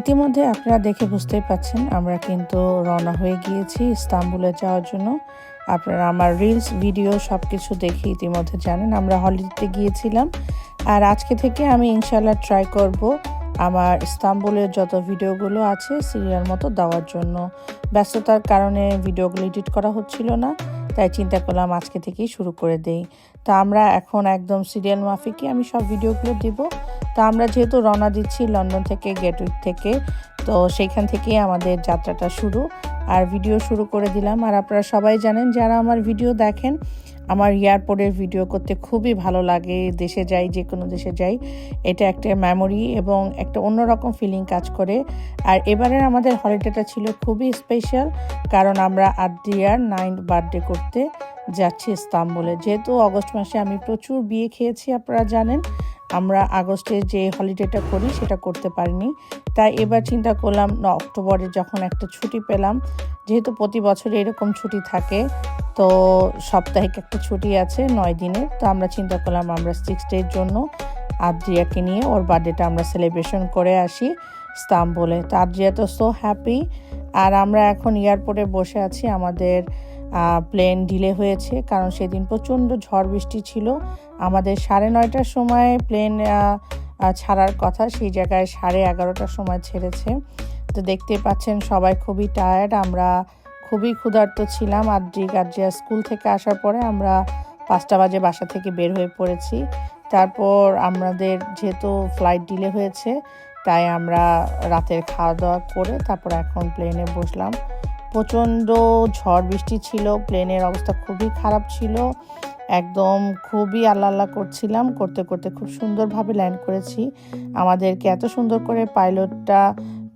ইতিমধ্যে আপনারা দেখে বুঝতেই পাচ্ছেন, আমরা কিন্তু রওনা হয়ে গিয়েছি ইস্তাম্বুলে যাওয়ার জন্য। আপনারা আমার রিলস ভিডিও সব কিছু দেখে ইতিমধ্যে জানেন, আমরা হলিডেতে গিয়েছিলাম। আর আজকে থেকে আমি ইনশাল্লাহ ট্রাই করব আমার ইস্তাম্বুলের যত ভিডিওগুলো আছে সিরিয়াল মতো দেওয়ার জন্য। ব্যস্ততার কারণে ভিডিওগুলো এডিট করা হচ্ছিল না। তাই চিন্তা করলাম আজকে থেকেই শুরু করে দেই। তা আমরা এখন একদম সিরিয়াল মাফিকই আমি সব ভিডিওগুলো দিব। তা আমরা যেহেতু রওনা দিচ্ছি লন্ডন থেকে, গেটওয়ে থেকে, তো সেইখান থেকেই আমাদের যাত্রাটা শুরু। আর ভিডিও শুরু করে দিলাম। আর আপনারা সবাই জানেন, যারা আমার ভিডিও দেখেন, আমার এয়ারপোর্টের ভিডিও করতে খুবই ভালো লাগে। দেশে যাই, যে কোনো দেশে যাই, এটা একটা মেমোরি এবং একটা অন্যরকম ফিলিং কাজ করে। আর এবারের আমাদের হলিডেটা ছিল খুবই স্পেশাল কারণ আমরা আদ্রিয়ার নাইন্থ বার্থডে করতে যাচ্ছি ইস্তাম্বুলে। যেহেতু অগস্ট মাসে আমি প্রচুর বিয়ে খেয়েছি, আপনারা জানেন। আমরা আগস্টে যে হলিডেটা করি, সেটা করতে পারিনি। তাই এবার চিন্তা করলাম, না, অক্টোবরে যখন একটা ছুটি পেলাম, যেহেতু প্রতি বছর এরকম ছুটি থাকে, তো সাপ্তাহিক একটা ছুটি আছে, নয় দিনের তো আমরা চিন্তা করলাম, আমরা সিক্স ডের জন্য আদ্রিয়াকে নিয়ে ওর বার্থডেটা আমরা সেলিব্রেশন করে আসি ইস্তাম্বুলে তো আদ্রিয়া তো সো হ্যাপি আর আমরা এখন এয়ারপোর্টে বসে আছি। আমাদের প্লেন ডিলে হয়েছে, কারণ সেদিন প্রচণ্ড ঝড় বৃষ্টি ছিল। আমাদের সাড়ে নয়টার সময় প্লেন ছাড়ার কথা, সেই জায়গায় সাড়ে এগারোটার সময় ছেড়েছে। তো দেখতে পাচ্ছেন, সবাই খুবই টায়ার্ড আমরা খুবই ক্ষুধার্ত ছিলাম। আদ্রিক আদ্রিয়া স্কুল থেকে আসার পরে আমরা পাঁচটা বাজে বাসা থেকে বের হয়ে পড়েছি। তারপর আমাদের যেহেতু ফ্লাইট ডিলে হয়েছে তাই আমরা রাতের খাওয়া দাওয়া করে তারপর এখন প্লেনে বসলাম। প্রচণ্ড ঝড় বৃষ্টি ছিল প্লেনের অবস্থা খুবই খারাপ ছিল। একদম খুবই আল্লাহ আল্লাহ করছিলাম, করতে করতে খুব সুন্দরভাবে ল্যান্ড করেছি। আমাদেরকে এত সুন্দর করে পাইলটটা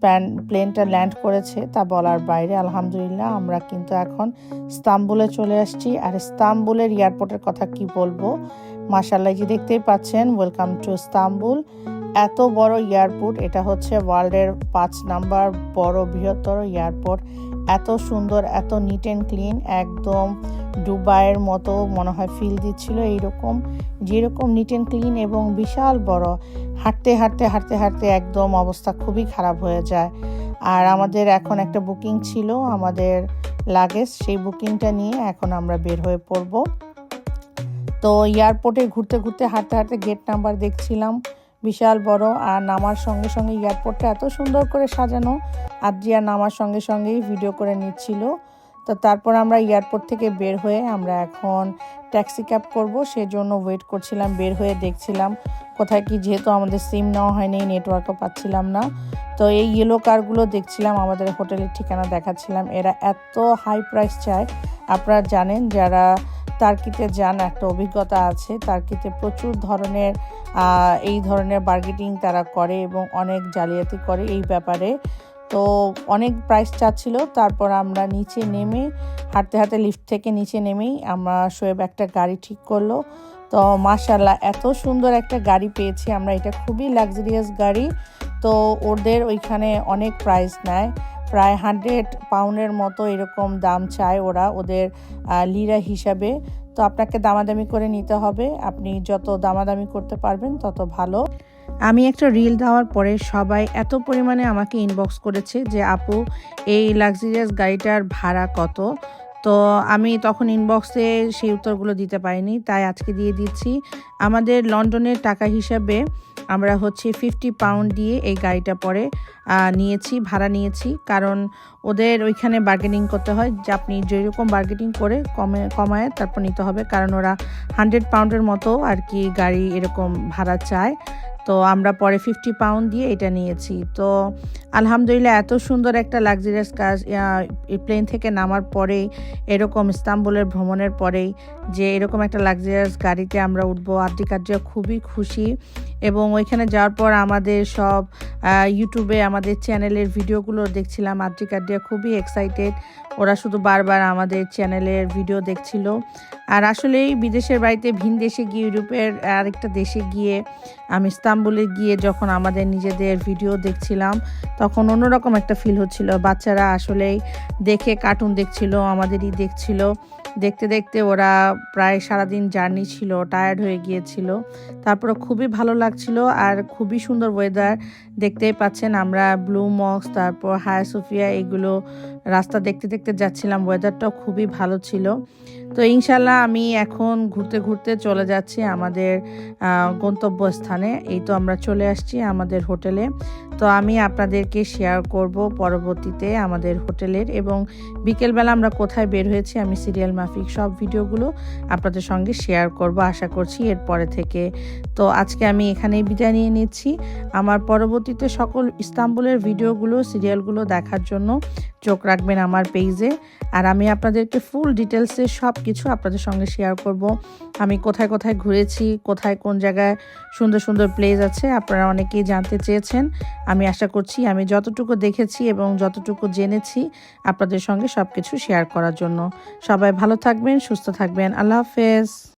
প্যান প্লেনটা ল্যান্ড করেছে, তা বলার বাইরে আলহামদুলিল্লাহ আমরা কিন্তু এখন ইস্তাম্বুলে চলে আসছি। আর ইস্তাম্বুলের এয়ারপোর্টের কথা কি বলব? মাসাল্লাহ যে দেখতেই পাচ্ছেন ওয়েলকাম টু ইস্তাম্বুল। এত বড় এয়ারপোর্ট, এটা হচ্ছে ওয়ার্ল্ডের পাঁচ নাম্বার বড় বৃহত্তর এয়ারপোর্ট। এত সুন্দর, এত নিট অ্যান্ড ক্লিন একদম দুবাইয়ের মতো মনে হয় ফিল দিচ্ছিল এইরকম। যেরকম নিট অ্যান্ড ক্লিন এবং বিশাল বড়, হাঁটতে হাঁটতে হাঁটতে হাঁটতে একদম অবস্থা খুবই খারাপ হয়ে যায়। আর আমাদের এখন একটা বুকিং ছিল, আমাদের লাগেজ সেই বুকিংটা নিয়ে এখন আমরা বের হয়ে পড়ব। তো এয়ারপোর্টে ঘুরতে ঘুরতে, হাঁটতে হাঁটতে গেট নাম্বার দেখছিলাম। বিশাল বড় আর নামার সঙ্গে সঙ্গে এয়ারপোর্টটা এত সুন্দর করে সাজানো। আদ্রিয়া নামার সঙ্গে সঙ্গেই ভিডিও করে নিচ্ছিল। তো তারপর আমরা এয়ারপোর্ট থেকে বের হয়ে আমরা এখন ট্যাক্সি ক্যাব করব। সেজন্য ওয়েট করছিলাম, বের হয়ে দেখছিলাম কোথায় কি, যেহেতু আমাদের সিম নেওয়া হয়নি নেটওয়ার্কও পাচ্ছিলাম না। তো এই ইয়েলো কারগুলো দেখছিলাম, আমাদের হোটেলের ঠিকানা দেখাচ্ছিলাম। এরা এত হাই প্রাইস চায়। আপনারা জানেন, যারা তার্কিতে যান, একটা অভিজ্ঞতা আছে। তার্কিতে প্রচুর ধরনের এই ধরনের বার্গেটিং তারা করে এবং অনেক জালিয়াতি করে এই ব্যাপারে। তো অনেক প্রাইস চাচ্ছিল, তারপর আমরা নিচে নেমে, হাঁটতে হাঁটতে লিফট থেকে নিচে নেমেই আমরা শোয়েব একটা গাড়ি ঠিক করল। তো মাশাল্লাহ এত সুন্দর একটা গাড়ি পেয়েছি আমরা। এটা খুবই লাক্সারিয়াস গাড়ি। তো ওদের ওইখানে অনেক প্রাইস নেয়। প্রায় হান্ড্রেড পাউন্ডের মতো এরকম দাম চায় ওরা ওদের লিরা হিসাবে। তো আপনাকে দামাদামি করে নিতে হবে। আপনি যত দামাদামি করতে পারবেন তত ভালো। আমি একটা রিল দেওয়ার পরে সবাই এত পরিমাণে আমাকে ইনবক্স করেছে যে, আপু, এই লাক্সারিয়াস গাড়িটার ভাড়া কত? তো আমি তখন ইনবক্সে সেই উত্তরগুলো দিতে পারিনি, তাই আজকে দিয়ে দিচ্ছি। আমাদের লন্ডনের টাকা হিসাবে আমরা হচ্ছে ফিফটি পাউন্ড দিয়ে এই গাড়িটা পরে নিয়েছি, ভাড়া নিয়েছি। কারণ ওদের ওইখানে বার্গেনিং করতে হয়, যে আপনি যেরকম বার্গেনিং করে কমে, কমায় তারপর নিতে হবে। কারণ ওরা হান্ড্রেড পাউন্ডের মতো আর কি গাড়ি এরকম ভাড়া চায়। তো আমরা পরে ফিফটি পাউন্ড দিয়ে এটা নিয়েছি। তো আলহামদুলিল্লাহ এত সুন্দর একটা লাক্সারিয়াস কাজ প্লেন থেকে নামার পরেই, এরকম ইস্তাম্বুলের ভ্রমণের পরেই যে এরকম একটা লাক্সারিয়াস গাড়িতে আমরা উঠবো আদ্রিয়া খুবই খুশি। এবং ওইখানে যাওয়ার পর আমাদের সব ইউটিউবে আমাদের চ্যানেলের ভিডিওগুলো দেখছিলাম আদ্রিয়া খুবই এক্সাইটেড ওরা শুধু বারবার আমাদের চ্যানেলের ভিডিও দেখছিল। আর আসলেই বিদেশের বাড়িতে ভিন দেশে গিয়ে, ইউরোপের আরেকটা দেশে গিয়ে আমি ইস্তাম্বুলে গিয়ে যখন আমাদের নিজেদের ভিডিও দেখছিলাম, তখন অন্যরকম একটা ফিল হচ্ছিল। বাচ্চারা আসলেই দেখে কার্টুন দেখছিল, আমাদেরই দেখছিল। দেখতে দেখতে ওরা প্রায় সারাদিন জার্নি ছিল টায়ার্ড হয়ে গিয়েছিল। তারপরে খুবই ভালো লাগছিল আর খুবই সুন্দর ওয়েদার দেখতেই পাচ্ছেন আমরা ব্লু মক্স তারপর হায়া সুফিয়া এগুলো রাস্তা দেখতে দেখতে যাচ্ছিলাম ওয়েদারটাও খুবই ভালো ছিল। তো ইনশাল্লাহ আমি এখন ঘুরতে ঘুরতে চলে যাচ্ছি আমাদের গন্তব্যস্থানে। এই তো আমরা চলে আসছি আমাদের হোটেলে। তো আমি আপনাদেরকে শেয়ার করব পরবর্তীতে আমাদের হোটেলের এবং বিকেলবেলা আমরা কোথায় বের হয়েছি, আমি সিরিয়াল মাফিক সব ভিডিওগুলো আপনাদের সঙ্গে শেয়ার করব আশা করছি এরপরে থেকে। তো আজকে আমি এখানেই বিদায় নিয়ে নিচ্ছি। আমার পরবর্তীতে সকল ইস্তাম্বুলের ভিডিওগুলো, সিরিয়ালগুলো দেখার জন্য চোখ রাখবেন আমার পেজে। আর আমি আপনাদেরকে ফুল ডিটেলসে সব কিছু আপনাদের সঙ্গে শেয়ার করব। আমি কোথায় কোথায় ঘুরেছি, কোথায় কোন জায়গায় সুন্দর সুন্দর প্লেস আছে, আপনারা অনেকেই জানতে চেয়েছেন। আমি আশা করছি আমি যতটুকু দেখেছি এবং যতটুকু জেনেছি আপনাদের সঙ্গে সব কিছু শেয়ার করার জন্য। সবাই ভালো থাকবেন, সুস্থ থাকবেন। আল্লাহ হাফেজ।